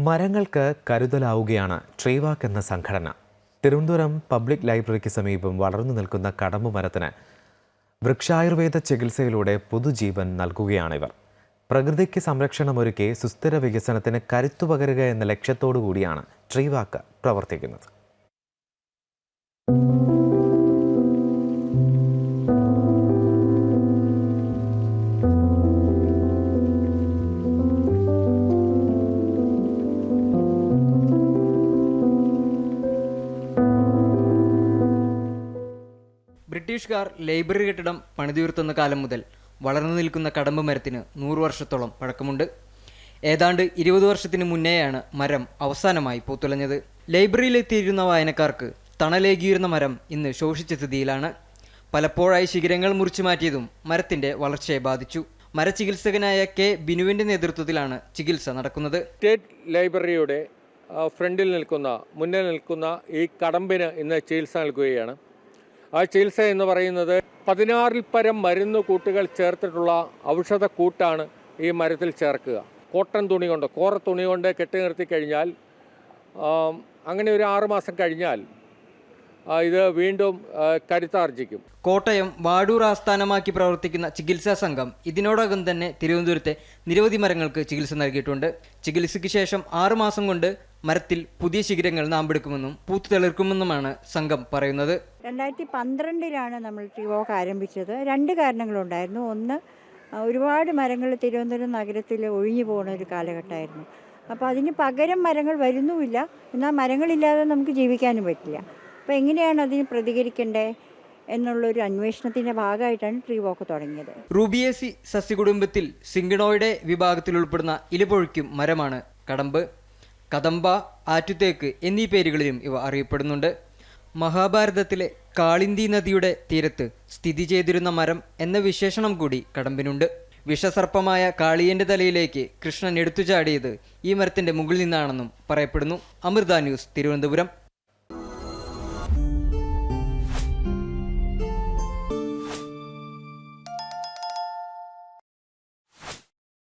മരങ്ങൾക്ക് കരുതലാവുകയാണ് ട്രീവാക്ക് എന്ന സംഘടന. തിരുവനന്തപുരം പബ്ലിക് ലൈബ്രറിക്ക് സമീപം വളർന്നു നിൽക്കുന്ന കടമ്പ് മരത്തിന് വൃക്ഷായുർവേദ ചികിത്സയിലൂടെ പുതുജീവൻ നൽകുകയാണിവർ. പ്രകൃതിക്ക് സംരക്ഷണമൊരുക്കി സുസ്ഥിര വികസനത്തിന് കരുത്തു പകരുക എന്ന ലക്ഷ്യത്തോടു കൂടിയാണ് ട്രീവാക്ക് പ്രവർത്തിക്കുന്നത്. ബ്രിട്ടീഷുകാർ ലൈബ്രറി കെട്ടിടം പണിതുയർത്തുന്ന കാലം മുതൽ വളർന്നു നിൽക്കുന്ന കടമ്പ് മരത്തിന് നൂറു വർഷത്തോളം പഴക്കമുണ്ട്. ഏതാണ്ട് ഇരുപത് വർഷത്തിന് മുന്നേയാണ് മരം അവസാനമായി പൂത്തുലഞ്ഞത്. ലൈബ്രറിയിലെത്തിയിരുന്ന വായനക്കാർക്ക് തണലേകിയിരുന്ന മരം ഇന്ന് ശോഷിച്ച സ്ഥിതിയിലാണ്. പലപ്പോഴായി ശിഖരങ്ങൾ മുറിച്ചു മാറ്റിയതും മരത്തിന്റെ വളർച്ചയെ ബാധിച്ചു. മരചികിത്സകനായ കെ ബിനുവിന്റെ നേതൃത്വത്തിലാണ് ചികിത്സ നടക്കുന്നത്. സ്റ്റേറ്റ് ലൈബ്രറിയുടെ ഫ്രണ്ടിൽ നിൽക്കുന്ന മുന്നിൽ നിൽക്കുന്ന ഈ കടമ്പിന് ഇന്ന് ചികിത്സ നൽകുകയാണ്. ആ ചികിത്സ എന്ന് പറയുന്നത് പതിനാറിൽ പരം മരുന്ന് കൂട്ടുകൾ ചേർത്തിട്ടുള്ള ഔഷധ കൂട്ടാണ് ഈ മരത്തിൽ ചേർക്കുക. കോട്ടൺ തുണി കൊണ്ട് കോറ തുണി കൊണ്ട് കെട്ടി നിർത്തി കഴിഞ്ഞാൽ അങ്ങനെ ഒരു ആറുമാസം കഴിഞ്ഞാൽ ഇത് വീണ്ടും കരുത്താർജിക്കും. കോട്ടയം വാടൂർ ആസ്ഥാനമാക്കി പ്രവർത്തിക്കുന്ന ചികിത്സാ സംഘം ഇതിനോടകം തന്നെ തിരുവനന്തപുരത്തെ നിരവധി മരങ്ങൾക്ക് ചികിത്സ നൽകിയിട്ടുണ്ട്. ചികിത്സയ്ക്ക് ശേഷം ആറുമാസം കൊണ്ട് മരത്തിൽ പുതിയ ശിഖരങ്ങൾ നാമ്പെടുക്കുമെന്നും പൂത്തു തളിർക്കുമെന്നുമാണ് സംഘം പറയുന്നത്. രണ്ടായിരത്തി പന്ത്രണ്ടിലാണ് നമ്മൾ ട്രീ വോക്ക് ആരംഭിച്ചത്. രണ്ട് കാരണങ്ങളുണ്ടായിരുന്നു. ഒന്ന് ഒരുപാട് മരങ്ങൾ തിരുവനന്തപുരം നഗരത്തിൽ ഒഴിഞ്ഞു പോകുന്ന ഒരു കാലഘട്ടമായിരുന്നു. അപ്പോൾ അതിന് പകരം മരങ്ങൾ വരുന്നുമില്ല. എന്നാൽ മരങ്ങളില്ലാതെ നമുക്ക് ജീവിക്കാനും പറ്റില്ല. അപ്പോൾ എങ്ങനെയാണ് അതിന് പ്രതികരിക്കേണ്ടേ എന്നുള്ളൊരു അന്വേഷണത്തിന്റെ ഭാഗമായിട്ടാണ് ട്രീ വോക്ക് തുടങ്ങിയത്. റൂബിയേസി സസ്യകുടുംബത്തിൽ സിംഗിണോയുടെ വിഭാഗത്തിൽ ഉൾപ്പെടുന്ന ഇലപൊഴിക്കും മരമാണ് കടമ്പ്. കദംബ ആറ്റുതേക്ക് എന്നീ പേരുകളിലും ഇവ അറിയപ്പെടുന്നുണ്ട്. മഹാഭാരതത്തിലെ കാളിന്തി നദിയുടെ തീരത്ത് സ്ഥിതി ചെയ്തിരുന്ന മരം എന്ന വിശേഷണം കൂടി കടമ്പിനുണ്ട്. വിഷസർപ്പമായ കാളിയന്റെ തലയിലേക്ക് കൃഷ്ണൻ എടുത്തുചാടിയത് ഈ മരത്തിന്റെ മുകളിൽ നിന്നാണെന്നും പറയപ്പെടുന്നു. അമൃത ന്യൂസ് തിരുവനന്തപുരം.